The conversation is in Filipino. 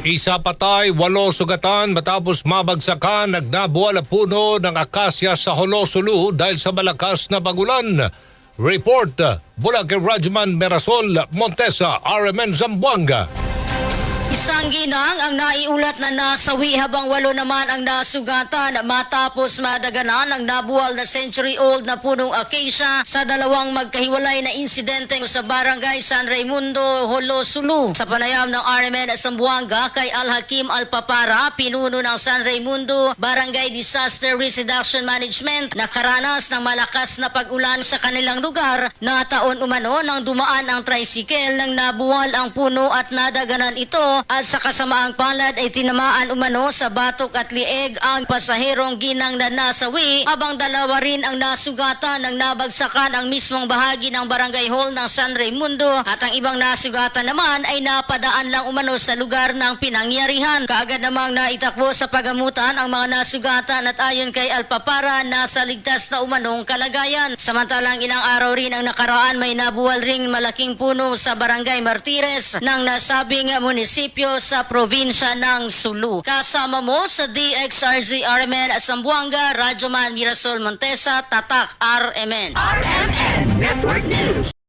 Isa patay, walo sugatan matapos mabagsakan nagnabuwal na puno ng akasya sa Holosulu dahil sa malakas na bagulan. Report, Bulacan Rajman Merasol, Montesa, RMN Zamboanga. Isang ginang ang naiulat na nasawi habang walo naman ang nasugatan matapos madaganan ang nabuwal na century-old na punong acacia sa dalawang magkahiwalay na insidente sa barangay San Raimundo, Holosulu. Sa panayam ng RMN Sambuanga kay Al-Hakim Al-Papara, pinuno ng San Raimundo Barangay Disaster Risk Reduction Management, nakaranas ng malakas na pag-ulan sa kanilang lugar na taon umano nang dumaan ang tricycle nang nabuwal ang puno at nadaganan ito at sa kasamaang palad ay tinamaan umano sa batok at lieg ang pasaherong ginang na nasawi habang dalawa rin ang nasugatan ng nabagsakan ang mismong bahagi ng barangay hall ng San Raimundo at ang ibang nasugatan naman ay napadaan lang umano sa lugar ng pinangyarihan. Kaagad namang naitakbo sa pagamutan ang mga nasugatan at ayon kay Alpapara nasa ligtas na umanong kalagayan. Samantalang ilang araw rin ang nakaraan may nabuwal ring malaking puno sa barangay Martires ng nasabing munisipyo sa probinsya ng Sulu. Kasama mo sa DXRZ RMN at Sambuanga, Radyoman Mirasol Montesa, Tatak RMN. RMN Network News.